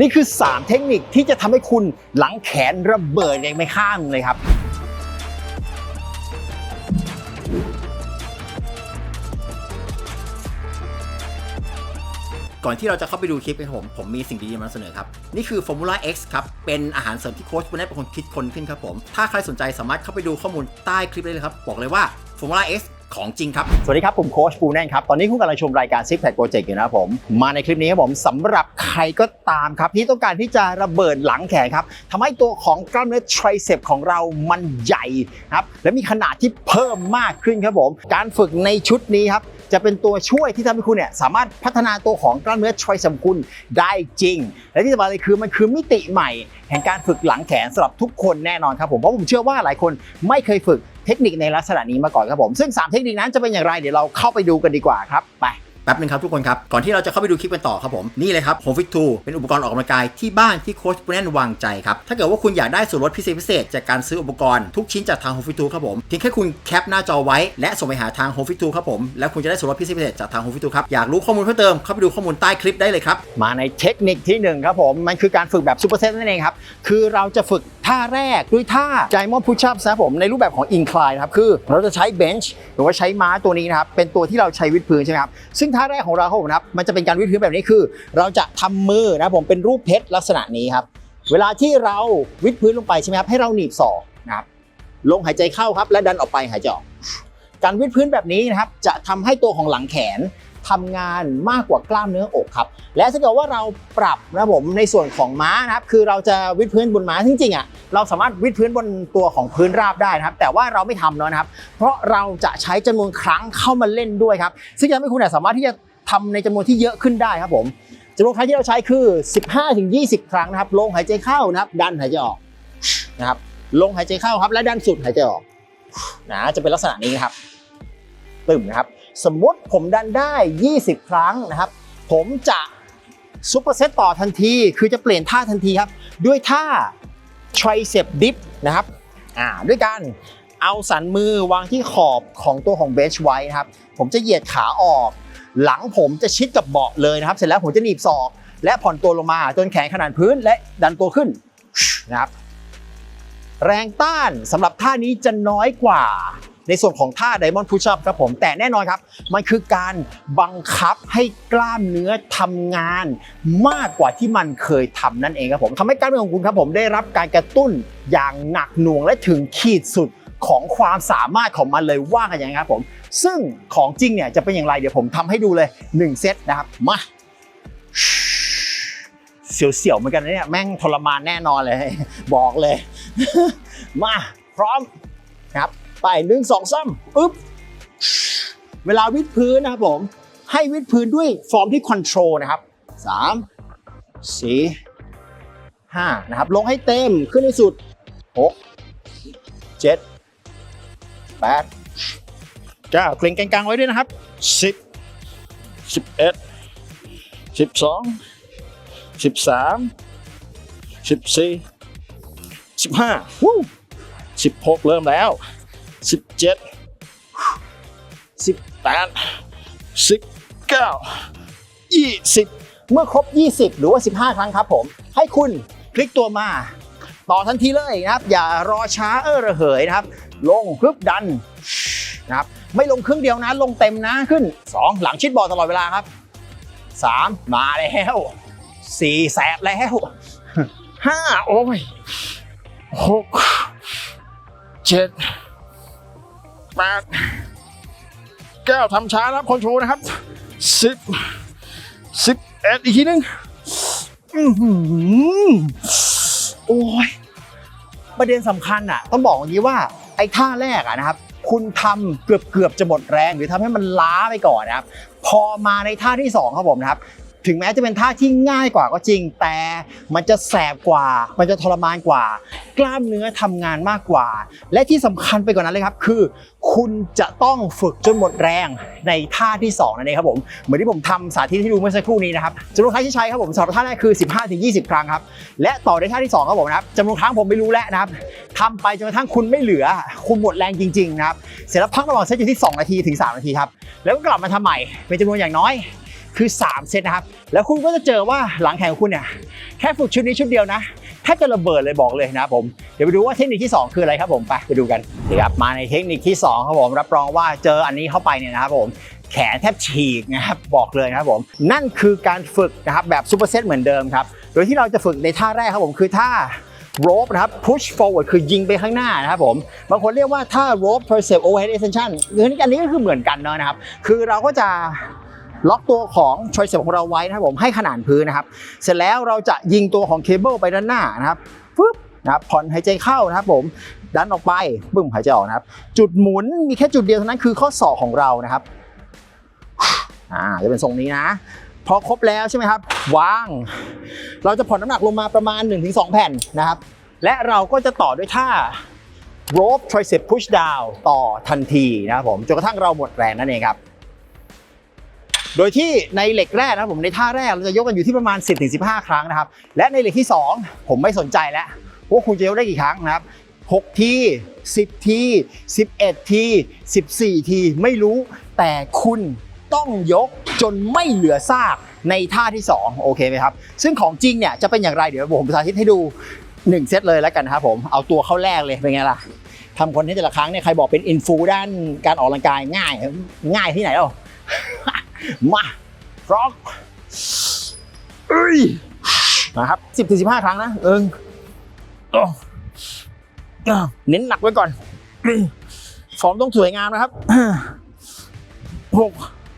นี่คือ 3 เทคนิคที่จะทำให้คุณหลังแขนระเบิดยังไม่ข้างเลยครับ ก่อนที่เราจะเข้าไปดูคลิปกันผม ผมมีสิ่งดีๆมาเสนอครับ นี่คือ Formula X ครับ เป็นอาหารเสริมที่โค้ชปุณณเป็นคนคิดคนขึ้นครับผม ถ้าใครสนใจสามารถเข้าไปดูข้อมูลใต้คลิปได้เลยครับ บอกเลยว่า Formula X ของจริงครับ สวัสดีครับ ผมโค้ชปูแน่นครับ ตอนนี้คุณกำลังชมรายการ Six Pack Project อยู่นะครับผม มาในคลิปนี้ครับผมสำหรับใครก็ตามครับ ที่ต้องการที่จะระเบิดหลังแขนครับทำให้ตัวของกล้ามเนื้อไทรเซปของเรามันใหญ่ครับและมีขนาดที่เพิ่มมากขึ้นครับผม การฝึกในชุดนี้ครับ จะเป็นตัวช่วยที่ทำให้คุณเนี่ยสามารถพัฒนาตัวของกล้ามเนื้อชอยสมคุณได้จริง และที่สำคัญเลยคือมันคือมิติใหม่ แห่งการฝึกหลังแขนสำหรับทุกคนแน่นอนครับผมเพราะผมเชื่อว่าหลายคนไม่เคยฝึกเทคนิคในลักษณะนี้มาก่อนครับผม ซึ่ง 3 เทคนิคนั้นจะเป็นอย่างไรเดี๋ยวเราเข้าไปดูกันดีกว่าครับไป แป๊บนึงครับทุกคนครับ ก่อนที่เราจะเข้าไปดูคลิปกันต่อครับผม นี่เลยครับ Home Fit 2เป็นอุปกรณ์ออกกำลังกายที่บ้านที่โค้ชปุณณวางใจครับ ถ้าเกิดว่าคุณอยากได้ส่วนลดพิเศษพิเศษจากการซื้ออุปกรณ์ทุกชิ้นจากทาง Home Fit 2ครับผมเพียงแค่คุณแคปหน้าจอไว้และส่งไปหาทาง Home Fit 2ครับผมแล้วคุณจะได้ส่วนลดพิเศษพิเศษจากทาง Home Fit 2ครับอยากรู้ข้อมูลเพิ่มเติมเข้าไปดูข้อมูลใต้คลิปได้เลยครับมาในเทคนิคที่หนึ่งครับผมมันคือการฝึกแบบซูเปอร์เซตนั่นเองครับคือเราจะฝึก ท่าแรกด้วยท่า Diamond Push Up นะครับผมในรูปแบบของ Incline นะครับคือเราจะใช้เบนช์หรือว่าใช้ม้าตัวนี้นะครับเป็นตัวที่เราใช้วิดพื้นใช่ไหมครับซึ่งท่าแรกของเราครับผมนะครับมันจะเป็นการวิดพื้นแบบนี้คือ เราจะทำมือนะครับผมเป็นรูปเพชรลักษณะนี้ครับเวลาที่เราวิดพื้นลงไปใช่ไหมครับให้เราหนีบศอกนะครับลงหายใจเข้าครับและดันออกไปหายใจออกการวิดพื้นแบบนี้นะครับจะทำให้ตัวของหลังแขน ทำงานมากกว่ากล้ามเนื้ออกครับ และถ้าเกิดว่าเราปรับนะครับผมในส่วนของม้านะครับคือเราจะวิดพื้นบนม้าจริงๆอะเราสามารถวิดพื้นบนตัวของพื้นราบได้นะครับ แต่ว่าเราไม่ทำเนาะนะครับ เพราะเราจะใช้จำนวนครั้งเข้ามาเล่นด้วยครับ ซึ่งจะทำให้คุณสามารถที่จะทำในจำนวนที่เยอะขึ้นได้ครับผมจำนวนครั้งที่เราใช้คือ 15-20 ครั้งนะครับ ลงหายใจเข้านะครับ ดันหายใจออกนะครับ ลงหายใจเข้าครับ และดันสุดหายใจออกนะ จะเป็นลักษณะนี้นะครับ ตึมนะครับ สมมุติผมดันได้ 20 ครั้งนะครับ ผมจะซุปเปอร์เซตต่อทันที คือจะเปลี่ยนท่าทันทีครับ ด้วยท่า tricep dip นะครับอ่าด้วยการเอาสันมือวางที่ขอบของตัวของเบชไว้นะครับ ผมจะเหยียดขาออก หลังผมจะชิดกับเบาะเลยนะครับ เสร็จแล้วผมจะหนีบศอก และผ่อนตัวลงมาจนแขนขนาดพื้นและดันตัวขึ้นนะครับ แรงต้านสำหรับท่านี้จะน้อยกว่า ในส่วนของท่า Diamond Push Up ครับผม แต่แน่นอนครับ มันคือการบังคับให้กล้ามเนื้อทำงานมากกว่าที่มันเคยทำนั่นเองครับผมทำให้กล้ามเนื้อของคุณครับผมได้รับการกระตุ้นอย่างหนักหน่วงและถึงขีดสุดของความสามารถของมันเลยว่ากันอย่างนั้ครับผม ซึ่งของจริงเนี่ยจะเป็นอย่างไรเดี๋ยวผมทำให้ดูเลย 1 เซตนะครับมาเสียวๆเหมือนกันนะเนี่ยแม่งทรมานแน่นอนเลย บอกเลย มาพร้อมครับ ไปหนึ่งสองสามอึ๊บเวลาวิดพื้นนะครับผมให้วิดพื้นด้วยฟอร์มที่คอนโทรลนะครับสามสี่ห้านะครับ ลงให้เต็มขึ้นให้สุดหกเจ็ดแปดเก้าเกรงกลางๆไว้ด้วยนะครับสิบสิบเอ็ดสิบสองสิบสามสิบสี่สิบห้าสิบหกเริ่มแล้ว สิบเจ็ดสิบแปดสิบเก้ายี่สิบเมื่อครบ 20 หรือว่า 15 ครั้งครับผม ให้คุณคลิกตัวมาต่อทันทีเลยนะครับ อย่ารอช้าเออระเหยนะครับ ลงพึบดันนะครับไม่ลงครึ่งเดียวนะ ลงเต็มนะขึ้น 2 หลังชิดบอลตลอดเวลาครับ 3 มาแล้วสี่แสบแล้วห้าโอ้ยหกเจ็ด แปดเก้าทำช้านะครับคอนโทรลนะครับสิบสิบเอ็ดอีกทีหนึงโอ้ยประเด็นสำคัญอะ ต้องบอกอย่างนี้ว่าไอ้ท่าแรกอะนะครับ คุณทำเกือบเกือบจะหมดแรง หรือทำให้มันล้าไปก่อนนะครับ พอมาในท่าที่สองครับผมนะครับ ถึงแม้จะเป็นท่าที่ง่ายกว่าก็จริง แต่มันจะแสบกว่า มันจะทรมานกว่า กล้ามเนื้อทำงานมากกว่า และที่สำคัญไปกว่านั้นเลยครับ คือ คุณจะต้องฝึกจนหมดแรงในท่าที่สองนั่นเองครับผมเหมือนที่ผมทำสาธิตให้ดูเมื่อสักครู่นี้นะครับจำนวนครั้งที่ใช้ครับผมสำหรับท่าแรกคือ 15-20 ครั้งครับและต่อด้ท่าที่สองครับผมนะครับจำนวนครั้งผมไม่รู้แล้วนะครับทำไปจนกระทั่งคุณไม่เหลือ คุณหมดแรงจริงๆนะครับเสร็จแล้วพักระหว่างเซตอยู่ที่ 2 นาทีถึง 3 นาทีครับแล้วก็กลับมาทำใหม่เป็นจำนวนอย่างน้อย คือ 3 เซตนะครับ แล้วคุณก็จะเจอว่าหลังแข่งของคุณเนี่ยแค่ฝึกชุดนี้ชุดเดียวนะถ้าจะระเบิดเลยบอกเลยนะผม เดี๋ยวไปดูว่าเทคนิคที่ 2 คืออะไรครับผมไปไปดูกันนี่ครับมาในเทคนิคที่2ครับผมรับรองว่าเจออันนี้เข้าไปเนี่ยนะครับผมแขนแทบฉีกนะครับบอกเลยนะครับผมนั่นคือการฝึกนะครับแบบซูเปอร์เซตเหมือนเดิมครับโดยที่เราจะฝึกในท่าแรกครับผมคือท่า rope นะครับ push forward คือยิงไปข้างหน้านะครับผม บางคนเรียกว่าท่า rope tricep overhead extension คืออันนี้ก็คือเหมือนกันเนอะนะครับ คือเราก็จะ ล็อกตัวของ tricep ของเราไว้นะครับผมให้ขนานพื้นนะครับ เสร็จแล้วเราจะยิงตัวของเคเบิลไปด้านหน้านะครับปึ๊บนะครับผ่อนหายใจเข้านะครับผมดันออกไปบึ้มหายใจออกนะครับ จุดหมุนมีแค่จุดเดียวเท่านั้นคือข้อศอกของเรานะครับอ่าจะเป็นทรงนี้นะ พอครบแล้วใช่ไหมครับ วาง เราจะผ่อนน้ำหนักลงมาประมาณ 1-2 แผ่นนะครับ และเราก็จะต่อด้วยท่า rope tricep push down ต่อทันทีนะครับผมจนกระทั่งเราหมดแรงนั่นเองครับ โดยที่ในเหล็กแรกนะผมในท่าแรกเราจะยกกันอยู่ที่ประมาณ 10-15 ครั้งนะครับ และในเหล็กที่ 2 ผมไม่สนใจแล้วว่าคุณจะยกได้กี่ครั้งนะครับ6ที10 ที 11 ที 14 ทีไม่รู้แต่คุณต้องยกจนไม่เหลือซากในท่าที่ 2 โอเคไหมครับ ซึ่งของจริงเนี่ยจะเป็นอย่างไรเดี๋ยวผมสาธิตให้ดู 1 เซตเลยแล้วกันนะครับผมเอาตัวเข้าแรกเลยเป็นไงล่ะทำคนทนต์แต่ละครั้งเนี่ยใครบอกเป็นอินฟูด้านการออกกำลังกายง่าย ง่ายที่ไหนเอะ มาพร้อมเอ้ยนะครับสิบถึงสิบห้าครั้งนะเอิงเน้นหนักไว้ก่อนฟอร์มต้องสวยงามนะครับหก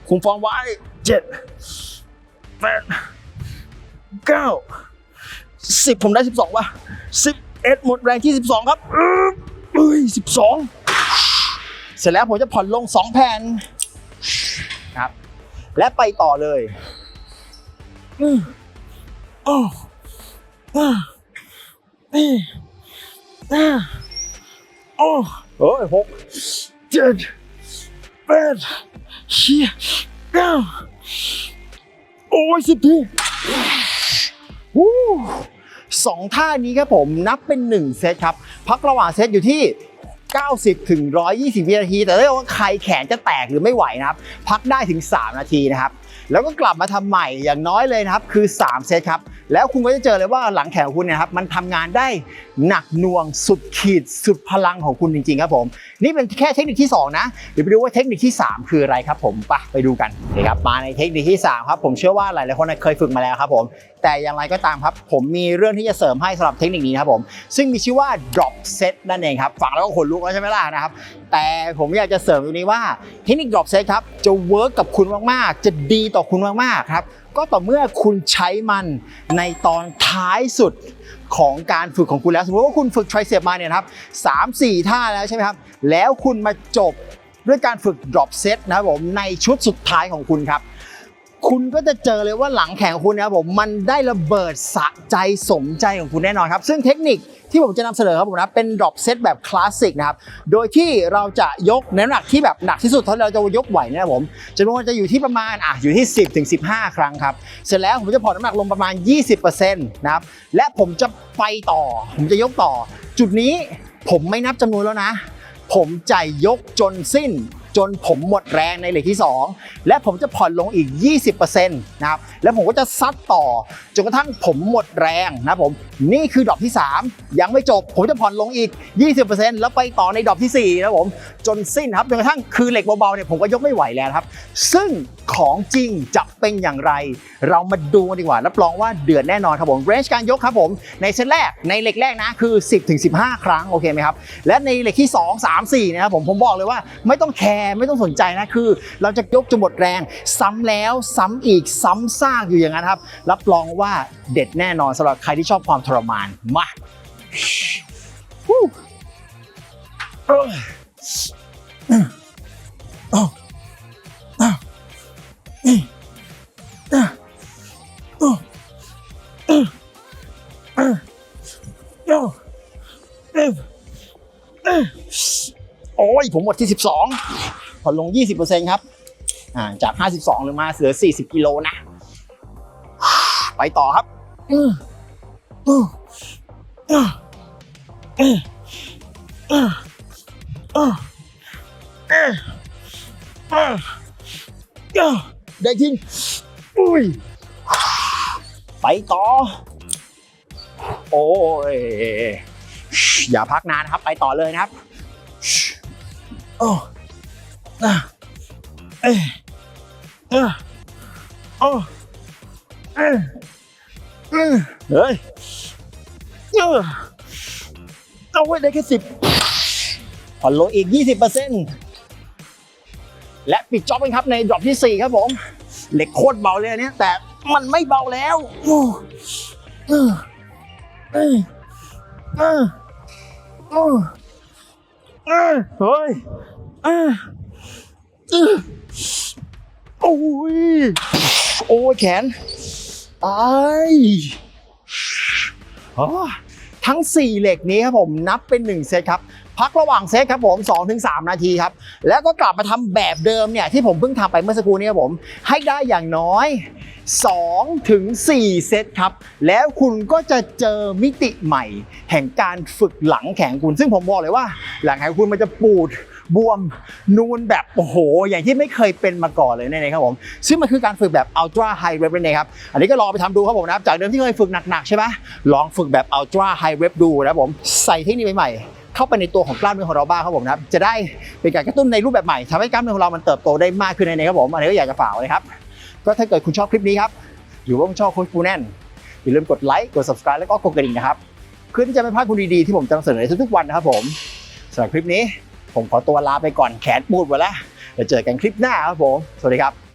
คุมฟอร์มไว้เจ็ดแปดเก้าสิบผมได้สิบสองว่ะสิบเอ็ดหมดแรงที่สิบสองครับเอ้ยสิบสองเสร็จแล้วผมจะผ่อนลงสองแผ่น และไปต่อเลยอืมอ้ออ่าอืมอ่าโอ้โอ้ยหกเจ็ดแปดเชี่ยเก้าโอ้ยสิบทีวู้สองท่านี้ครับผมนับเป็นหนึ่งเซตครับ พักระหว่างเซตอยู่ที่ 90 ถึง 120 วินาที แต่ถ้าเกิดว่าใครแขนจะแตกหรือไม่ไหวนะครับ พักได้ถึง 3 นาทีนะครับ แล้วก็กลับมาทำใหม่อย่างน้อยเลยนะครับ คือ 3 เซตครับ แล้วคุณก็จะเจอเลยว่าหลังแขนของคุณเนี่ยครับ มันทำงานได้หนักหน่วงสุดขีดสุดพลังของคุณจริงๆครับผม นี่เป็นแค่เทคนิคที่ 2 นะ เดี๋ยวไปดูว่าเทคนิคที่ 3 คืออะไรครับผม ไปไปดูกันนี่ครับ มาในเทคนิคที่ 3 ครับ ผมเชื่อว่าหลายๆคนเคยฝึกมาแล้วครับผมแต่อย่างไรก็ตามครับ ผมมีเรื่องที่จะเสริมให้สำหรับเทคนิคนี้นะครับผม ซึ่งมีชื่อว่า drop set นั่นเองครับฟังแล้วก็ขนลุกแล้วใช่ไหมล่ะนะครับ แต่ผมอยากจะเสริมตรงนี้ว่าเทคนิค drop set ครับ จะเวิร์กกับคุณมากๆ จะดีต่อคุณมากๆครับ ก็ต่อเมื่อคุณใช้มันในตอนท้ายสุดของการฝึกของคุณแล้ว สมมติว่าคุณฝึก tricep มาเนี่ยครับสามสี่ท่าแล้วใช่ไหมครับ แล้วคุณมาจบด้วยการฝึก drop set นะครับผมในชุดสุดท้ายของคุณครับ คุณก็จะเจอเลยว่าหลังแข่งของคุณนะครับผมมันได้ระเบิดสะใจสมใจของคุณแน่นอนครับ ซึ่งเทคนิคที่ผมจะนำเสนอครับผมนะเป็น drop set แบบคลาสสิกนะครับ โดยที่เราจะยกน้ำหนักที่แบบหนักที่สุดเท่าที่เราจะยกไหวนะครับผมจำนวนจะอยู่ที่ประมาณอะอยู่ที่ 10ถึง15 ครั้งครับ เสร็จแล้วผมจะผ่อนน้ำหนักลงประมาณ 20%นะครับ และผมจะไปต่อ ผมจะยกต่อ จุดนี้ผมไม่นับจำนวนแล้วนะ ผมจะยกจนสิ้น จนผมหมดแรงในเหล็กที่ 2 และผมจะผ่อนลงอีก 20%นะครับแล้วผมก็จะซัดต่อจนกระทั่งผมหมดแรงนะผม นี่คือดอกที่ 3 ยังไม่จบ ผมจะผ่อนลงอีก 20%แล้วไปต่อในดอกทีสี่4 นะครับผม จนสิ้นครับจนกระทั่งคือเหล็กเบาๆเนี่ยผมก็ยกไม่ไหวแล้วครับ ซึ่งของจริงจะเป็นอย่างไร เรามาดูกันดีกว่ารับรองว่าเดือดแน่นอนครับผมเรนจ์การยกครับผมในเซตแรกในเหล็กแรกนะคือ 10ถึง15 ครั้งโอเคไหมครับและในเหล็กที่ 2 3 4นะครับผมผมบอกเลยว่าไม่ต้องแคร์ไม่ต้องสนใจนะคือ เราจะยกจนหมดแรง ซ้ำแล้วซ้ำอีกซ้ำซากอยู่อย่างนั้นครับรับรองว่าเด็ดแน่นอนสำหรับใครที่ชอบความทรมานมาโอ้ย ผมหมดที่ 12 ผ่อนลง 20%ครับาจาก 52ลงมาเหลือ 40 กิโลนะ ไปต่อครับ ได้ทิ้งอุ้ย ไปต่อ โอ้ย อย่าพักนานนะครับ ไปต่อเลยนะครับโอ้อะเอ้ยเอ้ยโอ้เอ้ยเอ้ย เฮ้ยเออเอาไว้ได้แค่สิบผ่อนลงอีก 20%และปิดจ็อบกันครับในดรอปที่ 4 ครับผม เหล็กโคตรเบาเลยอันนี้แต่มันไม่เบาแล้วโอ้เออเออเออเฮ้ยเออโอ้ยโอ้ยแขน ตายอ๋อทั้ง 4 เหล็กนี้ครับผมนับเป็น 1 เซตครับ พักระหว่างเซตครับผม 2-3 นาทีครับ แล้วก็กลับมาทำแบบเดิมเนี่ย ที่ผมเพิ่งทำไปเมื่อสักครู่นี้ครับผม ให้ได้อย่างน้อย2ถึง4เซตครับ แล้วคุณก็จะเจอมิติใหม่ แห่งการฝึกหลังแข็งคุณ ซึ่งผมบอกเลยว่า หลังแข็งคุณมันจะปูด บวมนูนแบบโอ้โห อย่างที่ไม่เคยเป็นมาก่อนเลยนะครับผม ซึ่งมันคือการฝึกแบบ ultra high rep นั่นเองครับ อันนี้ก็ลองไปทำดูครับผมนะจากเดิมที่เคยฝึกหนักๆใช่ไหมลองฝึกแบบ ultra high rep ดูนะครับผม ใส่เทคนิคใหม่ๆ เข้าไปในตัวของกล้ามเนื้อของเราบ้างครับผมนะจะได้เป็นการกระตุ้นในรูปแบบใหม่ทำให้กล้ามเนื้อของเรามันเติบโตได้มากขึ้นในนครับผม อันนี้ก็อยากจะฝากไว้ครับ ก็ถ้าเกิดคุณชอบคลิปนี้ครับ หรือว่าคุณชอบโค้ชปูแน่นอย่าลืมกดไลค์ กด subscribe แล้วก็กดกระดิ่งนะครับเพื่อที่จะไม่พลาดคุณดีๆที่ผมจะนำเสนอในทุกๆวันนะครับผมสำหรับคลิปนี้ ผมขอตัวลาไปก่อนแขนปูดหมดแล้วเดี๋ยวเจอกันคลิปหน้าครับผม สวัสดีครับ